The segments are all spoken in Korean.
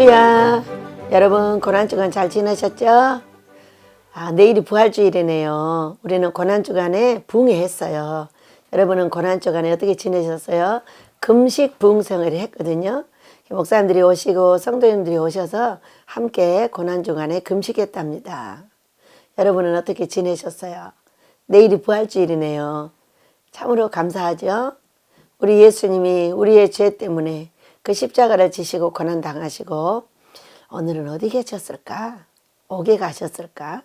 할렐루야. 여러분 고난 주간 잘 지내셨죠? 아, 내일이 부활주일이네요. 우리는 고난 주간에 붕해했어요. 여러분은 고난 주간에 어떻게 지내셨어요? 금식 붕성을 했거든요. 목사님들이 오시고 성도님들이 오셔서 함께 고난 주간에 금식했답니다. 여러분은 어떻게 지내셨어요? 내일이 부활주일이네요. 참으로 감사하죠? 우리 예수님이 우리의 죄 때문에 그 십자가를 지시고 고난 당하시고 오늘은 어디 계셨을까? 옥에 가셨을까?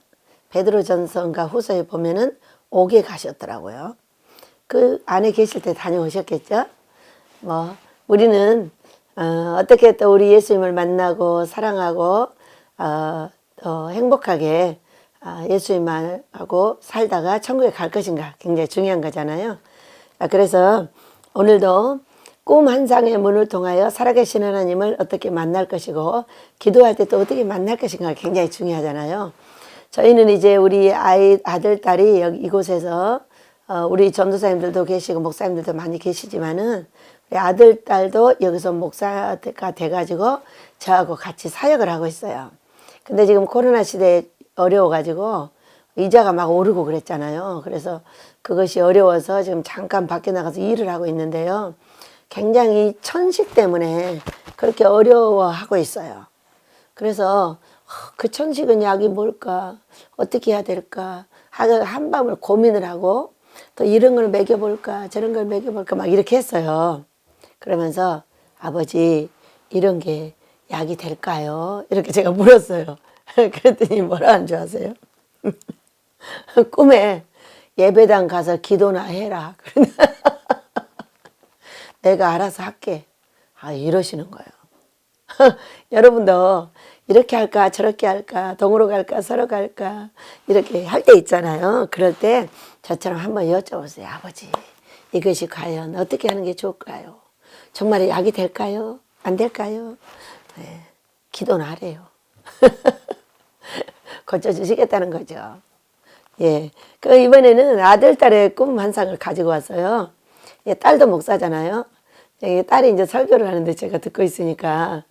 베드로전서인가 후서에 보면은 옥에 가셨더라고요. 그 안에 계실 때 다녀오셨겠죠? 뭐 우리는 어, 어떻게 또 우리 예수님을 만나고 사랑하고 어, 더 행복하게 아, 예수님하고 살다가 천국에 갈 것인가 굉장히 중요한 거잖아요. 아, 그래서 오늘도 꿈 한 상의 문을 통하여 살아계신 하나님을 어떻게 만날 것이고 기도할 때 또 어떻게 만날 것인가 굉장히 중요하잖아요. 저희는 이제 우리 아이 아들 딸이 여기 이곳에서 어, 우리 전도사님들도 계시고 목사님들도 많이 계시지만은 우리 아들 딸도 여기서 목사가 돼가지고 저하고 같이 사역을 하고 있어요. 근데 지금 코로나 시대에 어려워가지고 이자가 막 오르고 그랬잖아요. 그래서 그것이 어려워서 지금 잠깐 밖에 나가서 일을 하고 있는데요. 굉장히 천식 때문에 그렇게 어려워하고 있어요. 그래서 그 천식은 약이 뭘까? 어떻게 해야 될까? 한밤을 고민을 하고 또 이런 걸 먹여볼까? 저런 걸 먹여볼까? 막 이렇게 했어요. 그러면서 아버지 이런 게 약이 될까요? 이렇게 제가 물었어요. 그랬더니 뭐라 하는 줄 아세요? 꿈에 예배당 가서 기도나 해라. 내가 알아서 할게. 아, 이러시는 거예요. 여러분도 이렇게 할까, 저렇게 할까, 동으로 갈까, 서로 갈까, 이렇게 할 때 있잖아요. 그럴 때 저처럼 한번 여쭤보세요. 아버지, 이것이 과연 어떻게 하는 게 좋을까요? 정말 약이 될까요? 안 될까요? 네, 기도는 하래요. 고쳐주시겠다는 거죠. 예. 그 이번에는 아들, 딸의 꿈한 상을 가지고 왔어요. 예, 딸도 목사잖아요. 예, 딸이 이제 설교를 하는데 제가 듣고 있으니까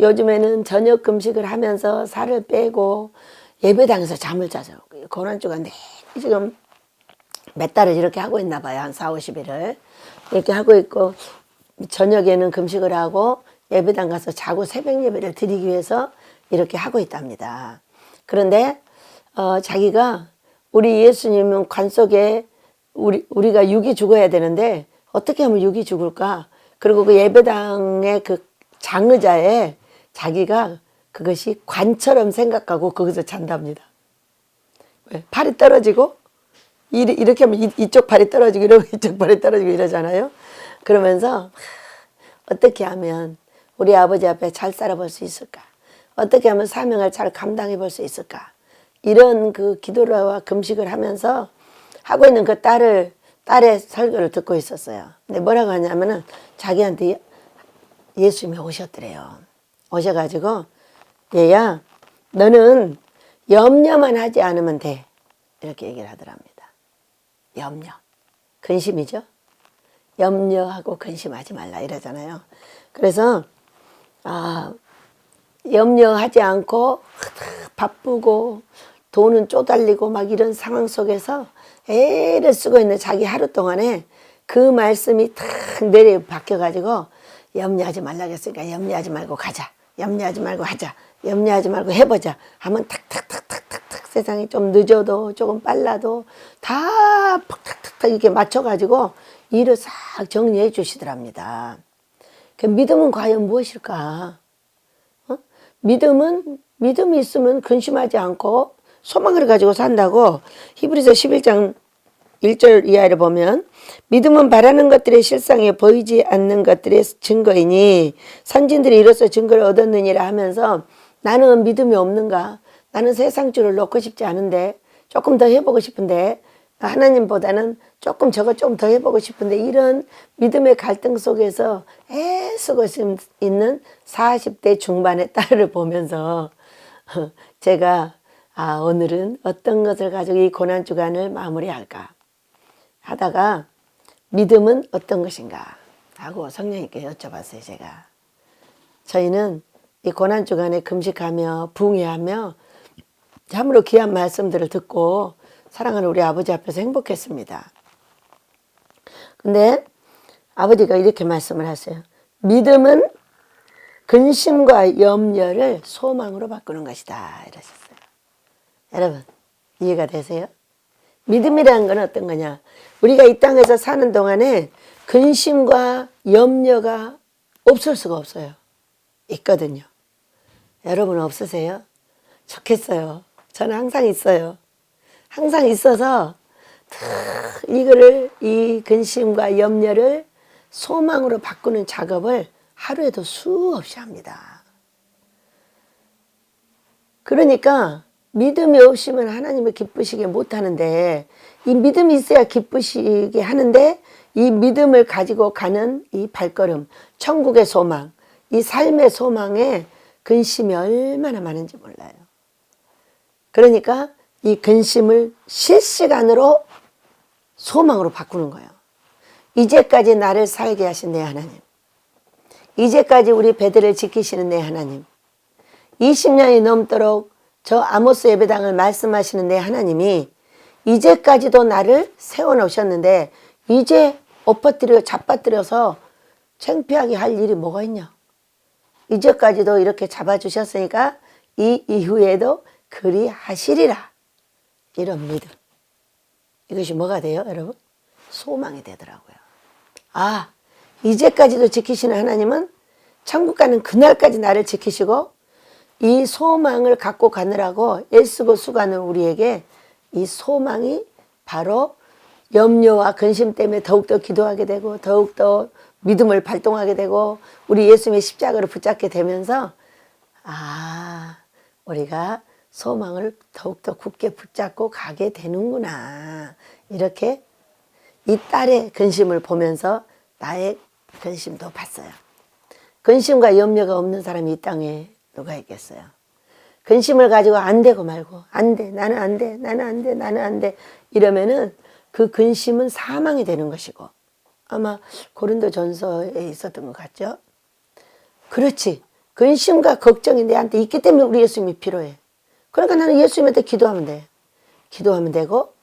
요즘에는 저녁 금식을 하면서 살을 빼고 예배당에서 잠을 자죠. 고난주가 내 지금 몇 달을 이렇게 하고 있나 봐요. 한 4, 50일을. 이렇게 하고 있고 저녁에는 금식을 하고 예배당 가서 자고 새벽 예배를 드리기 위해서 이렇게 하고 있답니다. 그런데 어, 자기가 우리 예수님은 관 속에 우리 우리가 육이 죽어야 되는데 어떻게 하면 육이 죽을까? 그리고 그 예배당의 그 장의자에 자기가 그것이 관처럼 생각하고 거기서 잔답니다. 왜? 팔이 떨어지고 이렇게 하면 이쪽 팔이 떨어지고 이러고 이쪽 팔이 떨어지고 이러잖아요. 그러면서 어떻게 하면 우리 아버지 앞에 잘 살아볼 수 있을까? 어떻게 하면 사명을 잘 감당해 볼 수 있을까? 이런 그 기도와 금식을 하면서 하고 있는 그 딸을 딸의 설교를 듣고 있었어요. 근데 뭐라고 하냐면은 자기한테 예수님이 오셨더래요. 오셔가지고 얘야 너는 염려만 하지 않으면 돼. 이렇게 얘기를 하더랍니다. 염려. 근심이죠. 염려하고 근심하지 말라 이러잖아요. 그래서 아 염려하지 않고 바쁘고 돈은 쪼달리고 막 이런 상황 속에서 애를 쓰고 있는 자기 하루 동안에 그 말씀이 탁 내려 바뀌어가지고 염려하지 말라겠으니까 염려하지 말고 가자. 염려하지 말고 하자. 염려하지 말고 해보자. 하면 탁탁탁탁탁탁 세상이 좀 늦어도 조금 빨라도 다 팍탁탁탁 이렇게 맞춰가지고 일을 싹 정리해 주시더랍니다. 그 믿음은 과연 무엇일까? 어? 믿음은 믿음이 있으면 근심하지 않고 소망을 가지고 산다고 히브리서 11장 1절 이하를 보면 믿음은 바라는 것들의 실상에 보이지 않는 것들의 증거이니 선진들이 이로써 증거를 얻었느니라 하면서 나는 믿음이 없는가? 나는 세상 줄을 놓고 싶지 않은데 조금 더 해보고 싶은데 하나님보다는 조금 저거 좀 더 해보고 싶은데 이런 믿음의 갈등 속에서 애쓰고 있는 40대 중반의 딸을 보면서 제가 아, 오늘은 어떤 것을 가지고 이 고난 주간을 마무리할까 하다가 믿음은 어떤 것인가 하고 성령님께 여쭤봤어요, 제가. 저희는 이 고난 주간에 금식하며 붕해하며 참으로 귀한 말씀들을 듣고 사랑하는 우리 아버지 앞에서 행복했습니다. 근데 아버지가 이렇게 말씀을 하세요. 믿음은 근심과 염려를 소망으로 바꾸는 것이다. 이러셨어요. 여러분, 이해가 되세요? 믿음이라는 건 어떤 거냐? 우리가 이 땅에서 사는 동안에 근심과 염려가 없을 수가 없어요. 있거든요. 여러분 없으세요? 좋겠어요. 저는 항상 있어요. 항상 있어서 이거를 이 근심과 염려를 소망으로 바꾸는 작업을 하루에도 수없이 합니다. 그러니까 믿음이 없으면 하나님을 기쁘시게 못하는데 이 믿음이 있어야 기쁘시게 하는데 이 믿음을 가지고 가는 이 발걸음, 천국의 소망, 이 삶의 소망에 근심이 얼마나 많은지 몰라요. 그러니까 이 근심을 실시간으로 소망으로 바꾸는 거예요. 이제까지 나를 살게 하신 내 하나님. 이제까지 우리 배들을 지키시는 내 하나님. 20년이 넘도록 저 아모스 예배당을 말씀하시는 내 하나님이 이제까지도 나를 세워놓으셨는데 이제 엎어뜨려 잡아뜨려서 창피하게 할 일이 뭐가 있냐. 이제까지도 이렇게 잡아주셨으니까 이 이후에도 그리 하시리라. 이런 믿음. 이것이 뭐가 돼요, 여러분? 소망이 되더라고요. 아, 이제까지도 지키시는 하나님은 천국 가는 그날까지 나를 지키시고 이 소망을 갖고 가느라고 애쓰고 수고하는 우리에게 이 소망이 바로 염려와 근심 때문에 더욱더 기도하게 되고 더욱더 믿음을 발동하게 되고 우리 예수님의 십자가를 붙잡게 되면서 아 우리가 소망을 더욱더 굳게 붙잡고 가게 되는구나 이렇게 이 딸의 근심을 보면서 나의 근심도 봤어요. 근심과 염려가 없는 사람이 이 땅에 누가 있겠어요? 근심을 가지고 안 되고 말고 안 돼, 나는 안 돼, 나는 안 돼, 나는 안 돼 이러면은 그 근심은 사망이 되는 것이고 아마 고린도 전서에 있었던 것 같죠? 그렇지. 근심과 걱정이 내한테 있기 때문에 우리 예수님이 필요해. 그러니까 나는 예수님한테 기도하면 돼. 기도하면 되고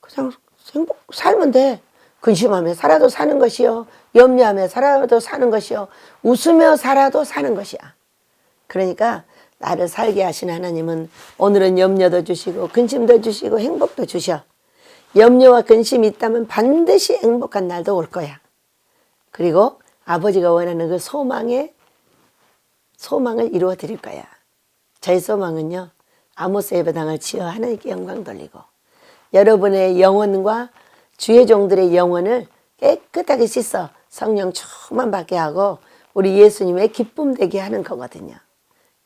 그냥 행복 살면 돼. 근심하며 살아도 사는 것이요. 염려하며 살아도 사는 것이요. 웃으며 살아도 사는 것이야. 그러니까 나를 살게 하신 하나님은 오늘은 염려도 주시고 근심도 주시고 행복도 주셔. 염려와 근심이 있다면 반드시 행복한 날도 올 거야. 그리고 아버지가 원하는 그 소망에 소망을 이루어 드릴 거야. 저희 소망은요. 아모스 예배당을 지어 하나님께 영광 돌리고 여러분의 영혼과 주의 종들의 영혼을 깨끗하게 씻어 성령 충만 받게 하고 우리 예수님의 기쁨 되게 하는 거거든요.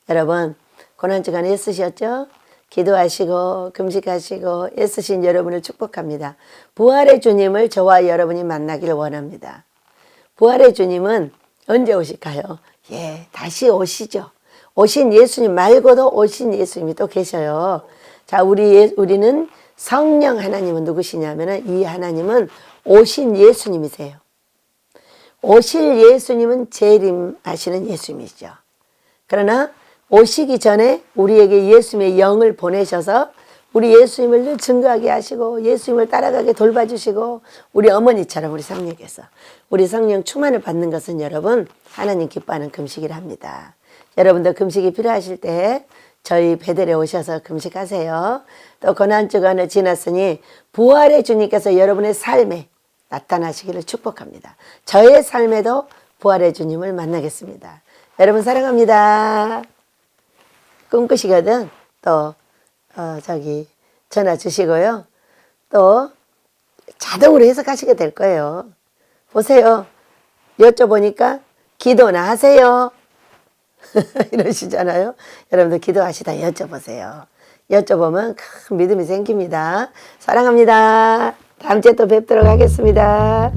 여러분 고난주간 애쓰셨죠? 기도하시고 금식하시고 애쓰신 여러분을 축복합니다. 부활의 주님을 저와 여러분이 만나기를 원합니다. 부활의 주님은 언제 오실까요? 예, 다시 오시죠. 오신 예수님 말고도 오신 예수님이 또 계셔요. 자, 우리 예, 우리는 성령 하나님은 누구시냐면은 이 하나님은 오신 예수님이세요. 오실 예수님은 재림하시는 예수님이죠. 그러나 오시기 전에 우리에게 예수님의 영을 보내셔서 우리 예수님을 늘 증거하게 하시고 예수님을 따라가게 돌봐주시고 우리 어머니처럼 우리 성령께서 우리 성령 충만을 받는 것은 여러분 하나님 기뻐하는 금식이라 합니다. 여러분도 금식이 필요하실 때 저희 베델에 오셔서 금식하세요. 또 고난 주간을 지났으니 부활의 주님께서 여러분의 삶에 나타나시기를 축복합니다. 저의 삶에도 부활의 주님을 만나겠습니다. 여러분 사랑합니다. 꿈꾸시거든 또 어, 저기 전화 주시고요. 또 자동으로 해석하시게 될 거예요. 보세요. 여쭤보니까 기도나 하세요. 이러시잖아요. 여러분들 기도하시다 여쭤보세요. 여쭤보면 큰 믿음이 생깁니다. 사랑합니다. 다음 주에 또 뵙도록 하겠습니다.